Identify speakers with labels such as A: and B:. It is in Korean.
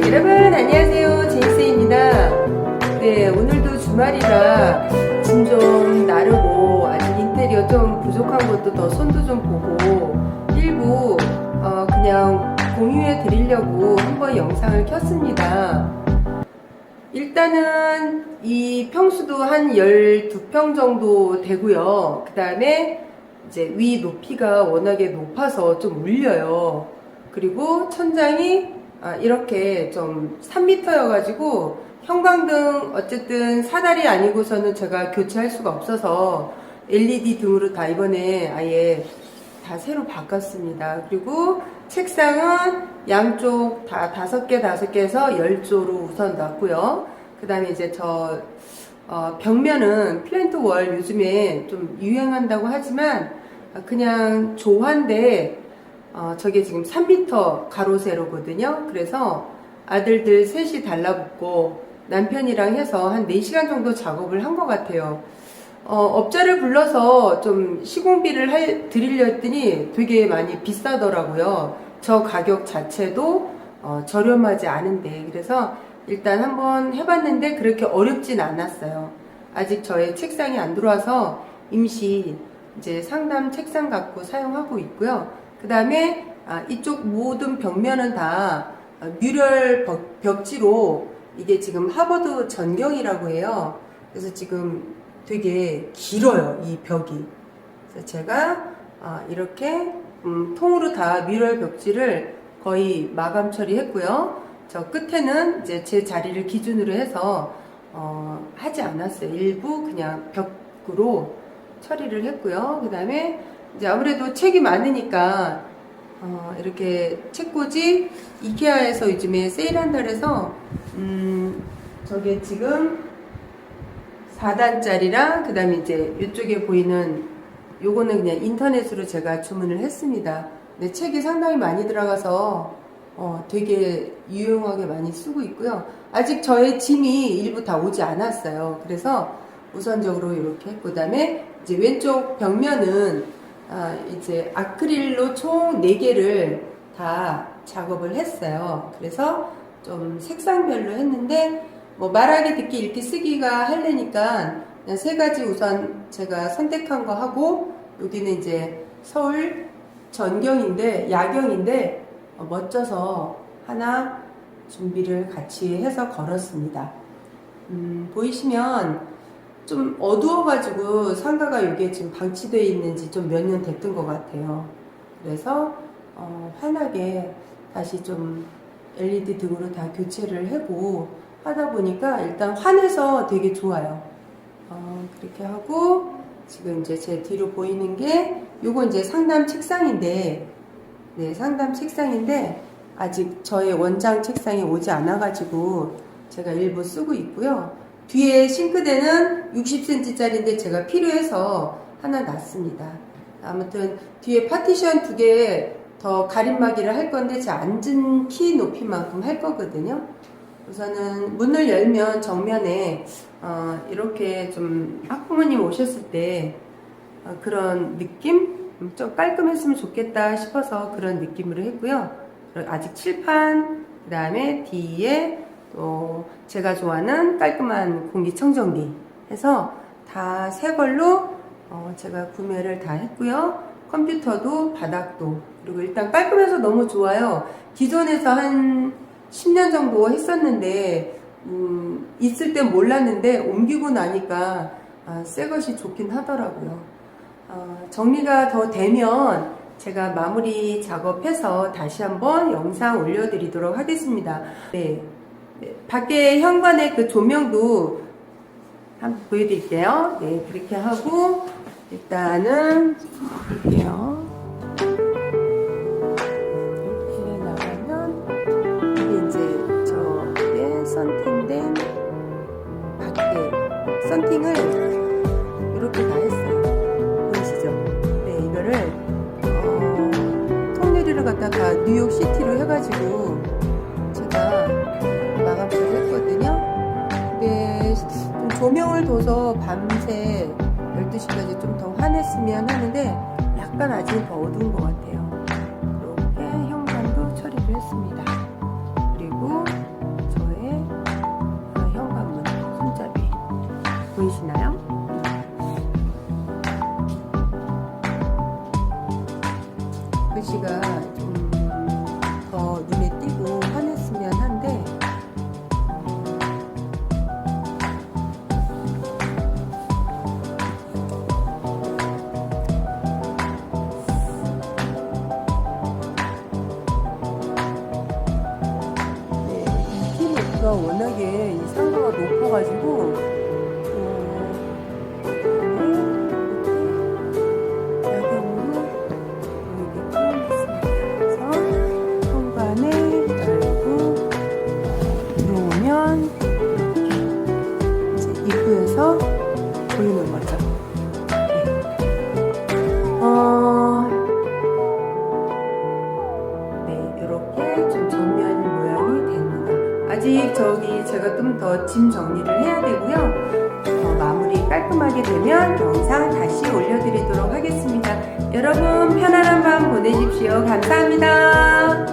A: 네, 여러분 안녕하세요. 제이스입니다. 네, 오늘도 주말이라 짐 좀 나르고 아직 인테리어 좀 부족한 것도 더 손도 좀 보고 일부 어, 그냥 공유해 드리려고 한번 영상을 켰습니다. 일단은 이 평수도 한 12평 정도 되고요. 그 다음에 이제 위 높이가 워낙에 높아서 좀 울려요. 그리고 천장이 아, 이렇게 좀 3m여가지고 형광등 어쨌든 사다리 아니고서는 제가 교체할 수가 없어서 LED 등으로 다 이번에 아예 다 새로 바꿨습니다. 그리고 책상은 양쪽 다 다섯 개 다섯 개에서 열 조로 우선 놨고요. 그 다음에 이제 저 어, 벽면은 플랜트 월 요즘에 좀 유행한다고 하지만 그냥 조화인데 어, 저게 지금 3m 가로 세로거든요. 그래서 아들들 셋이 달라붙고 남편이랑 해서 한 4시간 정도 작업을 한 것 같아요. 어, 업자를 불러서 좀 시공비를 할, 드리려 했더니 되게 많이 비싸더라고요. 저 가격 자체도 어, 저렴하지 않은데. 그래서 일단 한번 해봤는데 그렇게 어렵진 않았어요. 아직 저의 책상이 안 들어와서 임시 이제 상담 책상 갖고 사용하고 있고요. 그 다음에 아, 이쪽 모든 벽면은 다 어, 뮤럴 벽- 벽지로 이게 지금 하버드 전경이라고 해요. 그래서 지금 되게 길어요, 이 벽이. 그래서 제가 아, 이렇게 음, 통으로 다 뮤럴 벽지를 거의 마감 처리했고요. 저 끝에는 이제 제 자리를 기준으로 해서 어, 하지 않았어요. 일부 그냥 벽으로 처리를 했고요. 그 다음에 이제 아무래도 책이 많으니까 어, 이렇게 책꽂이 이케아에서 요즘에 세일한다 그래서 음, 저게 지금 4단짜리랑 그 다음에 이제 이쪽에 보이는 요거는 그냥 인터넷으로 제가 주문을 했습니다. 근데 책이 상당히 많이 들어가서 어, 되게 유용하게 많이 쓰고 있고요. 아직 저의 짐이 일부 다 오지 않았어요. 그래서 우선적으로 이렇게 했고, 그 다음에 이제 왼쪽 벽면은 아, 이제 아크릴로 총 4개를 다 작업을 했어요. 그래서 좀 색상별로 했는데, 뭐 말하기 듣기 읽기 쓰기가 하려니까 그냥 세 가지 우선 제가 선택한 거 하고, 여기는 이제 서울 전경인데, 야경인데, 어, 멋져서 하나 준비를 같이 해서 걸었습니다. 음, 보이시면 좀 어두워가지고 상가가 이게 지금 방치되어 있는지 좀 몇 년 됐던 것 같아요. 그래서 어, 환하게 다시 좀 LED 등으로 다 교체를 하고 하다 보니까 일단 환해서 되게 좋아요. 어, 그렇게 하고 지금 이제 제 뒤로 보이는 게 요거 이제 상담 책상인데 네, 상담 책상인데 아직 저의 원장 책상이 오지 않아 가지고 제가 일부 쓰고 있고요. 뒤에 싱크대는 60cm짜리인데 제가 필요해서 하나 놨습니다. 아무튼 뒤에 파티션 두 개 더 가림막이를 할 건데 제 앉은 키 높이만큼 할 거거든요. 우선은 문을 열면 정면에 어, 이렇게 좀 학부모님 오셨을 때 어, 그런 느낌? 음, 좀 깔끔했으면 좋겠다 싶어서 그런 느낌으로 했고요. 아직 칠판, 그 다음에 뒤에 또 제가 좋아하는 깔끔한 공기청정기 해서 다새 걸로 어, 제가 구매를 다 했고요. 컴퓨터도 바닥도 그리고 일단 깔끔해서 너무 좋아요. 기존에서 한 10년 정도 했었는데 음, 있을 땐 몰랐는데 옮기고 나니까 아, 새 것이 좋긴 하더라고요. 어, 정리가 더 되면 제가 마무리 작업해서 다시 한번 영상 올려드리도록 하겠습니다. 네. 네, 밖에 현관의 그 조명도 한번 보여드릴게요. 네, 그렇게 하고 일단은 볼게요. 이렇게 나가면 이게 이제 저게 썬팅된 밖에 썬팅을 이렇게 다 했어요. 보이시죠? 네, 이거를 어, 통유리를 갖다가 뉴욕 시티로 해가지고 제가 작업을 했거든요. 근데 좀 조명을 둬서 밤새 12시까지 좀 더 환했으면 하는데 약간 아직 더 어두운 것 같아요. 이렇게 현관도 처리를 했습니다. 그리고 저의 그 현관문 손잡이 보이시나요? 그 글씨가 이 상가가 높아가지고 입구에서 보이는 거죠. 네. 어, 네, 이렇게 좀 정면 모양이 됩니다. 아직 저기 제가 좀 더 짐 정리를 해야 되고요. 어, 마무리 깔끔하게 되면 영상 다시 올려드리도록 하겠습니다. 여러분 편안한 밤 보내십시오. 감사합니다.